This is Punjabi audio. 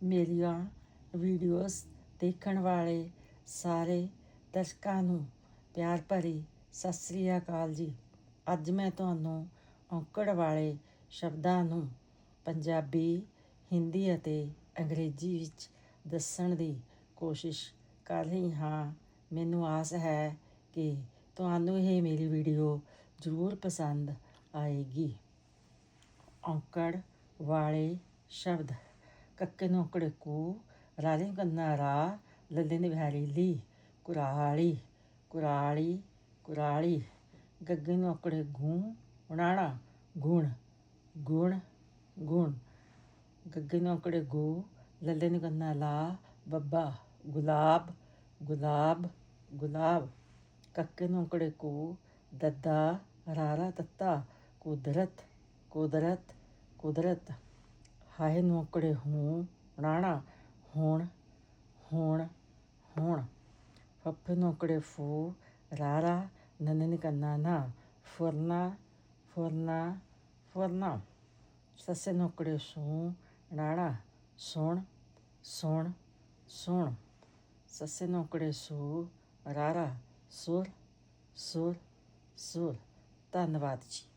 ਮੇਰੀਆਂ ਵੀਡੀਓਜ਼ ਦੇਖਣ ਵਾਲੇ ਸਾਰੇ ਦਰਸ਼ਕਾਂ ਨੂੰ ਪਿਆਰ ਭਰੀ ਸਤਿ ਸ੍ਰੀ ਅਕਾਲ ਜੀ। ਅੱਜ ਮੈਂ ਤੁਹਾਨੂੰ ਔਂਕੜ ਵਾਲੇ ਸ਼ਬਦਾਂ ਨੂੰ ਪੰਜਾਬੀ, ਹਿੰਦੀ ਅਤੇ ਅੰਗਰੇਜ਼ੀ ਵਿੱਚ ਦੱਸਣ ਦੀ ਕੋਸ਼ਿਸ਼ ਕਰ ਰਹੀ ਹਾਂ। ਮੈਨੂੰ ਆਸ ਹੈ ਕਿ ਤੁਹਾਨੂੰ ਇਹ ਮੇਰੀ ਵੀਡੀਓ ਜ਼ਰੂਰ ਪਸੰਦ ਆਏਗੀ। ਔਂਕੜ ਵਾਲੇ ਸ਼ਬਦ ਕੱਕੇ ਨੂੰ ਔਂਕੜੇ ਕੂ ਰਾਲੇ ਨੂੰ ਕੰਨਾ ਰਾ, ਲੱਲੇ ਨੇ ਬਿਹਾਰੀ ਲੀ, ਕੁਰਾਲੀ ਕੁਰਾਲੀ ਕੁਰਾਲੀ, ਗੱਗੇ ਨੂੰ ਔਂਕੜੇ ਗੂੰ, ਉਣਾਣਾ, ਗੁਣ ਗੁਣ ਗੁਣ, ਗੱਗੇ ਨੂੰ ਔਂਕੜੇ ਗੂ, ਲੱਲੇ ਨੂੰ ਕੰਨਾ ਲਾ, ਬੱਬਾ, ਗੁਲਾਬ ਗੁਲਾਬ ਗੁਲਾਬ, ਕੱਕੇ ਨੂੰ ਔਂਕੜੇ ਕੂ, ਦੱਦਾ, ਰਾਰਾ, ਤੱਤਾ, ਕੁਦਰਤ ਕੁਦਰਤ ਕੁਦਰਤ। ਹਾਏ ਨੋਕੜੇ ਔਂਕੜੇ ਹੂੰ ਰਾਣਾ, ਹੁਣ ਹੁਣ ਹੁਣ। ਫੱਫੇ ਨੋਕੜੇ ਫੂ, ਰਾਰਾ ਨਨਨ ਨੇ ਕੰਨਾ ਨਾ ਫੁਰਨਾ ਫੁਰਨਾ ਫੁਰਨਾ। ਸੱਸੇ ਨੂੰ ਸੂ, ਰਾਣਾ, ਸੁਣ ਸੁਣ ਸੁਣ। ਸੱਸੇ ਨੂੰ ਔਂਕੜੇ ਸੂ, ਰਾਰਾ, ਸੁਰ ਸੁਰ ਸੁਰ। ਧੰਨਵਾਦ ਜੀ।